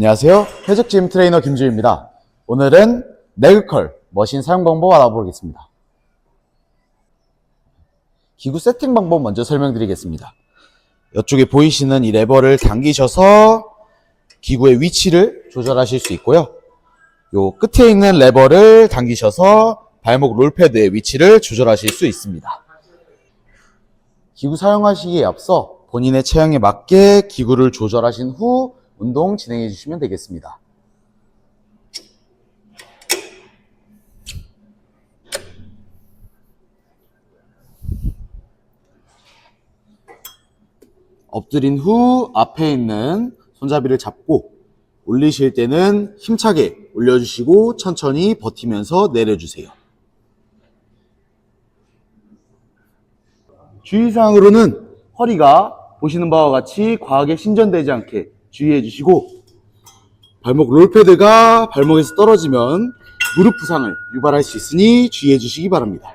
안녕하세요. 해적짐 트레이너 김주입니다. 오늘은 네그컬 머신 사용 방법 알아보겠습니다. 기구 세팅 방법 먼저 설명드리겠습니다. 이쪽에 보이시는 이 레버를 당기셔서 기구의 위치를 조절하실 수 있고요. 요 끝에 있는 레버를 당기셔서 발목 롤패드의 위치를 조절하실 수 있습니다. 기구 사용하시기에 앞서 본인의 체형에 맞게 기구를 조절하신 후 운동 진행해 주시면 되겠습니다. 엎드린 후 앞에 있는 손잡이를 잡고 올리실 때는 힘차게 올려주시고 천천히 버티면서 내려주세요. 주의사항으로는 허리가 보시는 바와 같이 과하게 신전되지 않게 주의해 주시고 발목 롤패드가 발목에서 떨어지면 무릎 부상을 유발할 수 있으니 주의해 주시기 바랍니다.